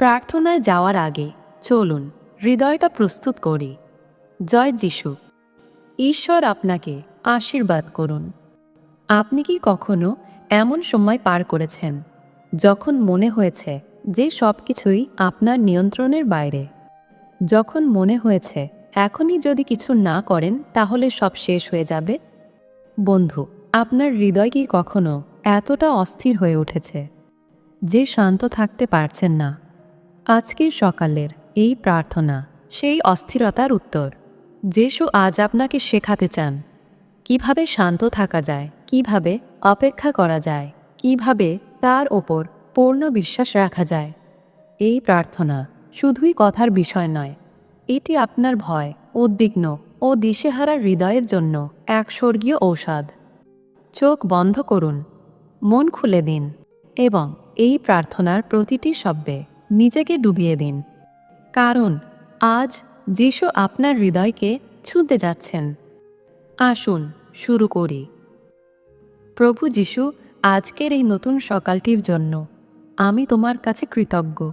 প্রার্থনায় যাওয়ার আগে চলুন, হৃদয়টা প্রস্তুত করি। জয় যিশু। ঈশ্বর আপনাকে আশীর্বাদ করুন। আপনি কি কখনো এমন সময় পার করেছেন, যখন মনে হয়েছে যে সব কিছুই আপনার নিয়ন্ত্রণের বাইরে? যখন মনে হয়েছে, এখনই যদি কিছু না করেন, তাহলে সব শেষ হয়ে যাবে? বন্ধু, আপনার হৃদয় কি কখনো এতটা অস্থির হয়ে উঠেছে, যে শান্ত থাকতে পারছেন না? আজকের সকালের এই প্রার্থনা, সেই অস্থিরতার উত্তর। যেসু আজ আপনাকে শেখাতে চান, কীভাবে শান্ত থাকা যায়, কীভাবে অপেক্ষা করা যায়, কীভাবে তার ওপর পূর্ণ বিশ্বাস রাখা যায়। এই প্রার্থনা শুধুই কথার বিষয় নয়, এটি আপনার ভয়, উদ্বিগ্ন ও দিশেহারা হৃদয়ের জন্য এক স্বর্গীয় ঔষধ। চোখ বন্ধ করুন, মন খুলে দিন এবং এই প্রার্থনার প্রতিটি শব্দে নিজেকে ডুবিয়ে দিন। কারণ, আজ যিশু আপনার হৃদয়কে ছুঁতে যাচ্ছেন। আসুন, শুরু করি। প্রভু যিশু, আজকের এই নতুন সকালটির জন্য আমি তোমার কাছে কৃতজ্ঞ।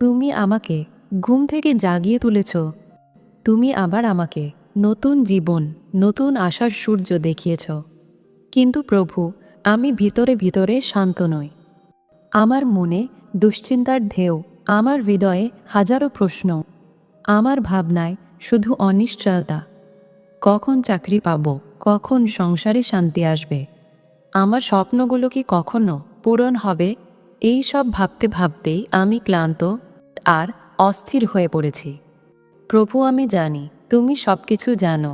তুমি আমাকে ঘুম থেকে জাগিয়ে তুলেছ। তুমি আবার আমাকে নতুন জীবন, নতুন আশার সূর্য দেখিয়েছ। কিন্তু প্রভু, আমি ভিতরে ভিতরে শান্ত নই। আমার মনে দুশ্চিন্তার ঢেউ, আমার হৃদয়ে হাজারো প্রশ্ন, আমার ভাবনায় শুধু অনিশ্চয়তা। কখন চাকরি পাব, কখন সংসারে শান্তি আসবে, আমার স্বপ্নগুলো কি কখনো পূরণ হবে? এই সব ভাবতে ভাবতেই আমি ক্লান্ত আর অস্থির হয়ে পড়েছি। প্রভু, আমি জানি তুমি সব কিছু জানো।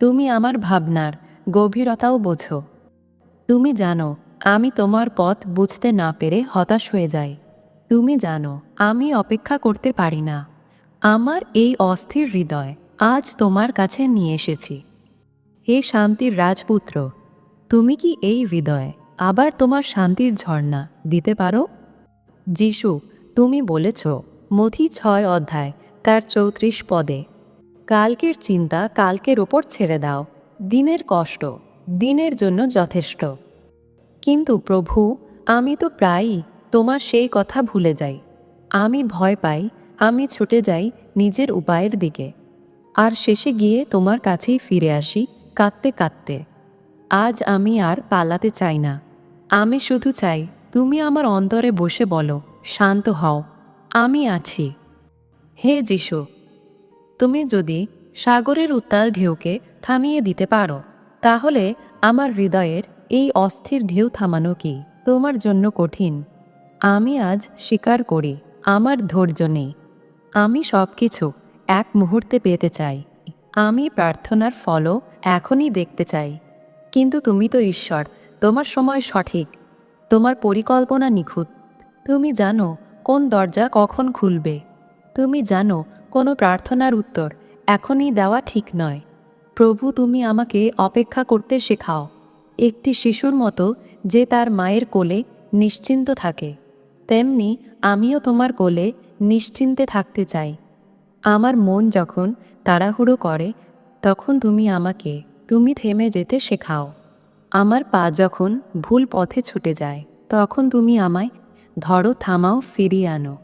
তুমি আমার ভাবনার গভীরতাও বোঝো। তুমি জানো আমি তোমার পথ বুঝতে না পেরে হতাশ হয়ে যাই। তুমি জানো, আমি অপেক্ষা করতে পারি না। আমার এই অস্থির হৃদয় আজ তোমার কাছে নিয়ে এসেছি। হে শান্তির রাজপুত্র, তুমি কি এই হৃদয়ে আবার তোমার শান্তির ঝর্ণা দিতে পারো? যিশু, তুমি বলেছ, মথি ছয় অধ্যায়, তার চৌত্রিশ পদে, কালকের চিন্তা কালকের ওপর ছেড়ে দাও, দিনের কষ্ট, দিনের জন্য যথেষ্ট। কিন্তু প্রভু, আমি তো প্রায়ই তোমার সেই কথা ভুলে যাই। আমি ভয় পাই, আমি ছুটে যাই নিজের উপায়ের দিকে। আর শেষে গিয়ে তোমার কাছেই ফিরে আসি, কাঁদতে কাঁদতে। আজ আমি আর পালাতে চাই না। আমি শুধু চাই, তুমি আমার অন্তরে বসে বলো, শান্ত হও। আমি আছি। হে যিশু, তুমি যদি সাগরের উত্তাল ঢেউকে থামিয়ে দিতে পারো, তাহলে আমার হৃদয়ের এই অস্থির ঢেউ থামানো কি? তোমার জন্য কঠিন। আমি আজ স্বীকার করি, আমার ধৈর্য নেই। আমি সব কিছু এক মুহূর্তে পেতে চাই। আমি প্রার্থনার ফলও এখনই দেখতে চাই। কিন্তু তুমি তো ঈশ্বর, তোমার সময় সঠিক। তোমার পরিকল্পনা নিখুঁত। তুমি জানো কোন দরজা কখন খুলবে। তুমি জানো কোনো প্রার্থনার উত্তর এখনই দেওয়া ঠিক নয়। প্রভু, তুমি আমাকে অপেক্ষা করতে শেখাও। একটি শিশুর মতো যে তার মায়ের কোলে নিশ্চিন্ত থাকে, তেমনি আমিও তোমার কোলে নিশ্চিন্তে থাকতে চাই। আমার মন যখন তাড়াহুড়ো করে, তখন তুমি আমাকে, তুমি থেমে যেতে শেখাও। আমার পা যখন ভুল পথে ছুটে যায়, তখন তুমি আমায় ধরো, থামাও, ফিরিয়ে আনো।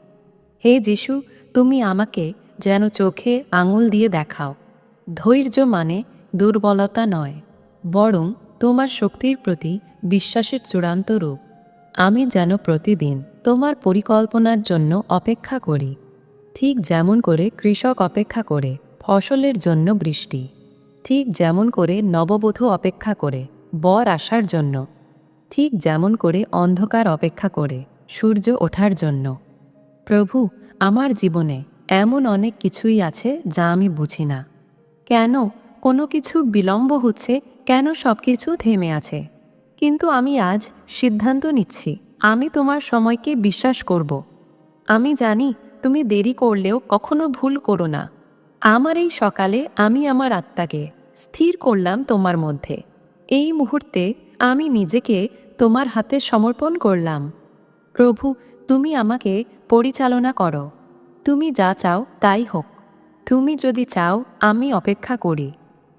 হে যিশু, তুমি আমাকে যেন চোখে আঙুল দিয়ে দেখাও। ধৈর্য মানে দুর্বলতা নয়, বরং তোমার শক্তির প্রতি বিশ্বাসের চূড়ান্ত রূপ। আমি যেন প্রতিদিন তোমার পরিকল্পনার জন্য অপেক্ষা করি। ঠিক যেমন করে কৃষক অপেক্ষা করে, ফসলের জন্য বৃষ্টি। ঠিক যেমন করে নববধূ অপেক্ষা করে, বর আসার জন্য। ঠিক যেমন করে অন্ধকার অপেক্ষা করে, সূর্য ওঠার জন্য। প্রভু, আমার জীবনে এমন অনেক কিছুই আছে যা আমি বুঝি না। কেন কোনো কিছু বিলম্ব হচ্ছে কেন সব কিছু থেমে আছে? কিন্তু আমি আজ সিদ্ধান্ত নিচ্ছি। আমি তোমার সময়কে বিশ্বাস করব। আমি জানি তুমি দেরি করলেও কখনো ভুল করো না। আমার এই সকালে আমি আমার আত্মাকে স্থির করলাম তোমার মধ্যে। এই মুহূর্তে আমি নিজেকে তোমার হাতে সমর্পণ করলাম। প্রভু, তুমি আমাকে পরিচালনা করো। তুমি যা চাও তাই হোক। তুমি যদি চাও, আমি অপেক্ষা করি।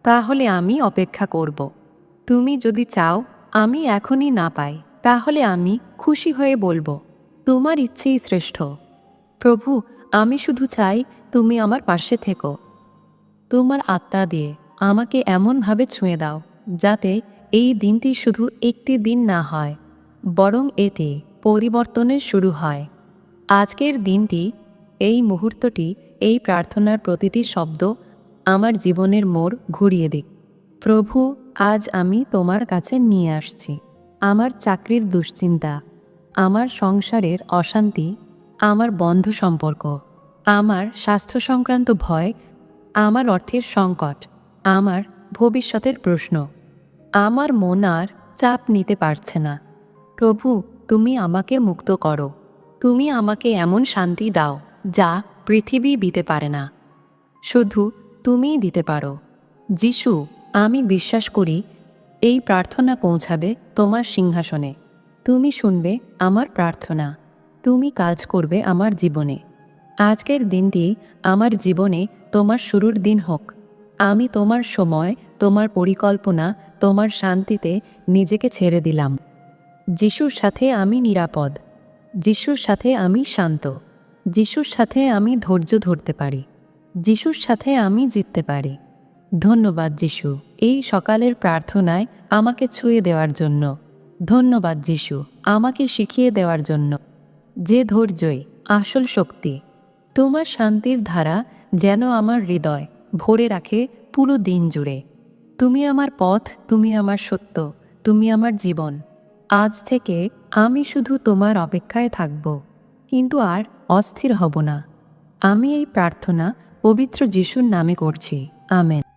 তাহলে আমি অপেক্ষা করব। তুমি যদি চাও, আমি এখনই না পাই, তাহলে আমি খুশি হয়ে বলব, তোমার ইচ্ছেই শ্রেষ্ঠ। প্রভু, আমি শুধু চাই তুমি আমার পাশে থেকো। তোমার আত্মা দিয়ে আমাকে এমনভাবে ছুঁয়ে দাও, যাতে এই দিনটি শুধু একটি দিন না হয়, বরং এতে পরিবর্তনের শুরু হয়। আজকের দিনটি, এই মুহূর্তটি, এই প্রার্থনার প্রতিটি শব্দ আমার জীবনের মোড় ঘুরিয়ে দিক। প্রভু, আজ আমি তোমার কাছে নিয়ে আসছি। আমার চাকরির দুশ্চিন্তা, আমার সংসারের অশান্তি, আমার বন্ধ সম্পর্ক, আমার স্বাস্থ্য সংক্রান্ত ভয়, আমার অর্থের সংকট, আমার ভবিষ্যতের প্রশ্ন। আমার মন আর চাপ নিতে পারছে না। প্রভু, তুমি আমাকে মুক্ত করো। তুমি আমাকে এমন শান্তি দাও যা পৃথিবী দিতে পারে না। শুধু তুমিই দিতে পারো। যিশু, আমি বিশ্বাস করি, এই প্রার্থনা পৌঁছাবে তোমার সিংহাসনে। তুমি শুনবে আমার প্রার্থনা। তুমি কাজ করবে আমার জীবনে। আজকের দিনটি আমার জীবনে তোমার শুরুর দিন হোক। আমি তোমার সময়, তোমার পরিকল্পনা, তোমার শান্তিতে নিজেকে ছেড়ে দিলাম। যিশুর সাথে আমি নিরাপদ। যিশুর সাথে আমি শান্ত। যিশুর সাথে আমি ধৈর্য ধরতে পারি। যিশুর সাথে আমি জিততে পারি। ধন্যবাদ যিশু, এই সকালের প্রার্থনায় আমাকে ছুঁয়ে দেওয়ার জন্য। ধন্যবাদ যিশু, আমাকে শিখিয়ে দেওয়ার জন্য। যে ধৈর্যই আসল শক্তি। তোমার শান্তির ধারা যেন আমার হৃদয় ভরে রাখে পুরো দিন জুড়ে। তুমি আমার পথ, তুমি আমার সত্য, তুমি আমার জীবন। আজ থেকে আমি শুধু তোমার অপেক্ষায় থাকব, কিন্তু আর অস্থির হব না। আমি এই প্রার্থনা পবিত্র যিশুর নামে করছি। আমেন।